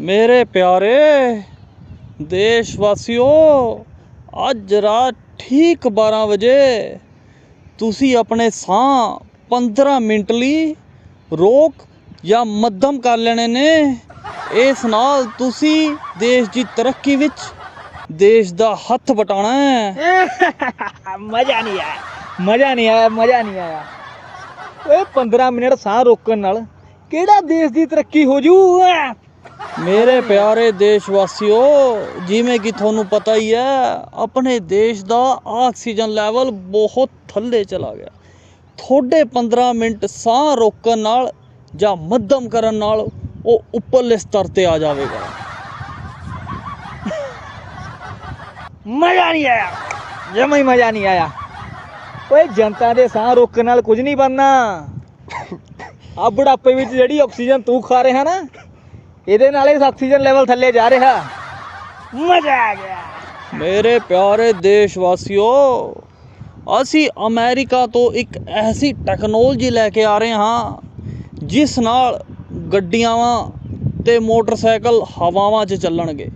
ਮੇਰੇ ਪਿਆਰੇ ਦੇਸ਼ ਵਾਸੀਓ ਅੱਜ ਰਾਤ ਠੀਕ 12 ਵਜੇ ਤੁਸੀਂ ਆਪਣੇ ਸਾਹ 15 ਮਿੰਟ ਲਈ ਰੋਕ ਜਾਂ ਮੱਧਮ ਕਰ ਲੈਣੇ ਨੇ। ਇਸ ਨਾਲ ਤੁਸੀਂ ਦੇਸ਼ ਦੀ ਤਰੱਕੀ ਵਿੱਚ ਦੇਸ਼ ਦਾ ਹੱਥ ਵਟਾਉਣਾ ਹੈ। ਮਜ਼ਾ ਨਹੀਂ ਆਇਆ, ਮਜ਼ਾ ਨਹੀਂ ਆਇਆ, ਮਜ਼ਾ ਨਹੀਂ ਆਇਆ। ਓਏ 15 ਮਿੰਟ ਸਾਹ ਰੋਕਣ ਨਾਲ ਕਿਹੜਾ ਦੇਸ਼ ਦੀ ਤਰੱਕੀ ਹੋ ਜੂ? ਮੇਰੇ ਪਿਆਰੇ ਦੇਸ਼ ਵਾਸੀਓ ਜਿਵੇਂ ਕਿ ਤੁਹਾਨੂੰ ਪਤਾ ਹੀ ਹੈ, ਆਪਣੇ ਦੇਸ਼ ਦਾ ਆਕਸੀਜਨ ਲੈਵਲ ਬਹੁਤ ਥੱਲੇ ਚਲਾ ਗਿਆ। ਥੋੜੇ 15 ਮਿੰਟ ਸਾਹ ਰੋਕਣ ਨਾਲ ਜਾਂ ਮੱਧਮ ਕਰਨ ਨਾਲ ਉਹ ਉੱਪਰਲੇ ਸਤਰ ਤੇ ਆ ਜਾਵੇਗਾ। ਮਜ਼ਾ ਨਹੀਂ ਆਇਆ। ਜਮਾ ਹੀ ਮਜ਼ਾ ਨਹੀਂ ਆਇਆ। ਓਏ, ਜਨਤਾ ਦੇ ਸਾਹ ਰੋਕਣ ਨਾਲ ਕੁਝ ਨਹੀਂ ਬਣਨਾ। ਆ ਬੁਢਾਪੇ ਵਿੱਚ ਜਿਹੜੀ ਆਕਸੀਜਨ ਤੂੰ ਖਾ ਰਿਹਾ ਨਾ ਇਹਦੇ ਨਾਲ ਇਸ ਆਕਸੀਜਨ ਲੈਵਲ ਥੱਲੇ ਜਾ ਰਿਹਾ। ਮਜ਼ਾ ਆ ਗਿਆ। ਮੇਰੇ ਪਿਆਰੇ ਦੇਸ਼ ਵਾਸੀਓ ਅਸੀਂ ਅਮਰੀਕਾ ਤੋਂ ਇੱਕ ਐਸੀ ਟੈਕਨੋਲੋਜੀ ਲੈ ਕੇ ਆ ਰਹੇ ਹਾਂ ਜਿਸ ਨਾਲ ਗੱਡੀਆਂ ਤੇ ਮੋਟਰਸਾਈਕਲ ਹਵਾਵਾਂ 'ਚ ਚੱਲਣਗੇ।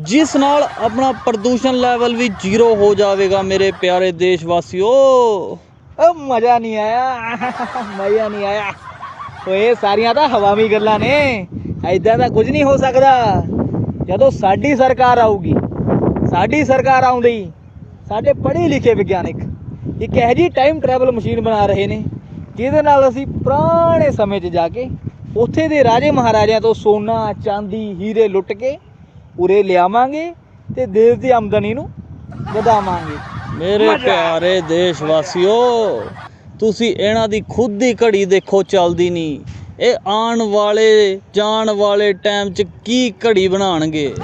ਜਿਸ ਨਾਲ ਆਪਣਾ ਪ੍ਰਦੂਸ਼ਣ ਲੈਵਲ ਵੀ ਜ਼ੀਰੋ ਹੋ ਜਾਵੇਗਾ ਮੇਰੇ ਪਿਆਰੇ ਦੇਸ਼ ਵਾਸੀਓ ਓ ਮਜ਼ਾ ਨਹੀਂ ਆਇਆ। ਮਜ਼ਾ ਨਹੀਂ ਆਇਆ। ਓਏ ਸਾਰੀਆਂ ਤਾਂ ਹਵਾਵੀ ਗੱਲਾਂ ਨੇ। ਐਦਾਂ ਦਾ ਕੁਝ ਨਹੀਂ ਹੋ ਸਕਦਾ। ਜਦੋਂ ਸਾਡੀ ਸਰਕਾਰ ਆਊਗੀ ਸਾਡੀ ਸਰਕਾਰ ਆਉਂਦੀ ਸਾਡੇ ਪੜ੍ਹੇ ਲਿਖੇ ਵਿਗਿਆਨਿਕ ਇੱਕ ਇਹੋ ਜਿਹੀ ਟਾਈਮ ਟਰੈਵਲ ਮਸ਼ੀਨ ਬਣਾ ਰਹੇ ਨੇ ਜਿਹਦੇ ਨਾਲ ਅਸੀਂ ਪੁਰਾਣੇ ਸਮੇਂ 'ਚ ਜਾ ਕੇ ਉੱਥੇ ਦੇ ਰਾਜੇ ਮਹਾਰਾਜਿਆਂ ਤੋਂ ਸੋਨਾ ਚਾਂਦੀ ਹੀਰੇ ਲੁੱਟ ਕੇ ਉਰੇ ਲਿਆਵਾਂਗੇ ਤੇ ਦੇਸ਼ ਦੀ ਆਮਦਨੀ ਨੂੰ ਵਧਾਵਾਂਗੇ। ਮੇਰੇ ਪਿਆਰੇ ਦੇਸ਼ ਵਾਸੀਓ ਤੁਸੀਂ ਇਹਨਾਂ ਦੀ ਖੁਦ ਦੀ ਘੜੀ ਦੇਖੋ ਚੱਲਦੀ ਨਹੀਂ। ਇਹ ਆਉਣ ਵਾਲੇ, ਜਾਣ ਵਾਲੇ ਟਾਈਮ 'ਚ ਕੀ ਘੜੀ ਬਣਾਉਣਗੇ?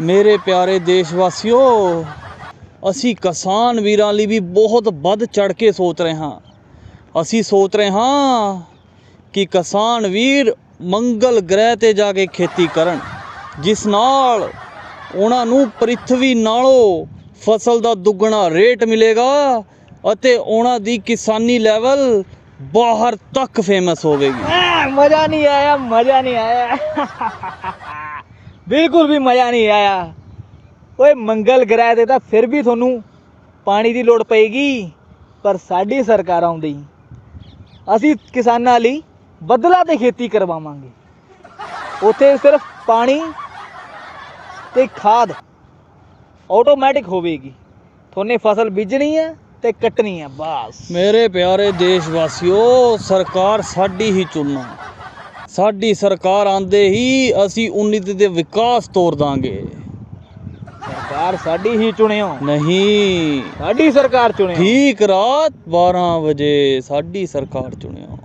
ਮੇਰੇ ਪਿਆਰੇ ਦੇਸ਼ ਵਾਸੀਓ ਅਸੀਂ ਕਿਸਾਨ ਵੀਰਾਂ ਲਈ ਵੀ ਬਹੁਤ ਵੱਧ ਚੜ ਕੇ ਸੋਚ ਰਹੇ ਹਾਂ। ਅਸੀਂ ਸੋਚ ਰਹੇ ਹਾਂ ਕਿ ਕਿਸਾਨ ਵੀਰ ਮੰਗਲ ਗ੍ਰਹਿ ਤੇ ਜਾ ਕੇ ਖੇਤੀ ਕਰਨ, ਜਿਸ ਨਾਲ ਉਹਨਾਂ ਨੂੰ ਪ੍ਰਿਥਵੀ ਨਾਲੋਂ ਫਸਲ ਦਾ ਦੁੱਗਣਾ ਰੇਟ ਮਿਲੇਗਾ ਅਤੇ ਉਹਨਾਂ ਦੀ ਕਿਸਾਨੀ ਲੈਵਲ ਬਾਹਰ ਤੱਕ ਫੇਮਸ ਹੋਵੇਗੀ। ਮਜ਼ਾ ਨਹੀਂ ਆਇਆ, ਮਜ਼ਾ ਨਹੀਂ ਆਇਆ। ਬਿਲਕੁਲ ਵੀ ਮਜ਼ਾ ਨਹੀਂ ਆਇਆ। ਓਏ, ਮੰਗਲ ਗ੍ਰਹਿ ਤੇ ਤਾਂ ਫਿਰ ਵੀ ਤੁਹਾਨੂੰ ਪਾਣੀ ਦੀ ਲੋੜ ਪਏਗੀ, ਪਰ ਸਾਡੀ ਸਰਕਾਰ ਆਉਂਦੀ। ਅਸੀਂ ਕਿਸਾਨਾਂ ਲਈ ਬਦਲਾ ਤੇ ਖੇਤੀ ਕਰਵਾਵਾਂਗੇ। ਉੱਥੇ ਸਿਰਫ ਪਾਣੀ ਤੇ ਖਾਦ ਆਟੋਮੈਟਿਕ ਹੋਵੇਗੀ। ਤੁਹਾਨੇ ਫਸਲ ਬੀਜਣੀ ਹੈ ਤੇ ਕੱਟਣੀ ਹੈ ਬਸ। ਮੇਰੇ ਪਿਆਰੇ ਦੇਸ਼ ਵਾਸੀਓ ਸਰਕਾਰ ਸਾਡੀ ਹੀ ਚੁਣਨਾ। ਸਾਡੀ ਸਰਕਾਰ ਆਂਦੇ ਹੀ ਅਸੀਂ ਉਨਿਤ ਦੇ ਵਿਕਾਸ ਤੋਰ ਦਾਂਗੇ। ਸਰਕਾਰ ਸਾਡੀ ਹੀ ਚੁਣਿਓ। ਨਹੀਂ। ਸਾਡੀ ਸਰਕਾਰ ਚੁਣਿਓ। ਠੀਕ ਰਾਤ 12 ਵਜੇ ਸਾਡੀ ਸਰਕਾਰ ਚੁਣਿਓ।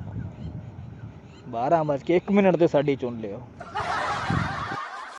12 ਵਜੇ 1 ਮਿੰਟ ਤੇ ਸਾਡੀ ਚੁਣ ਲਿਓ।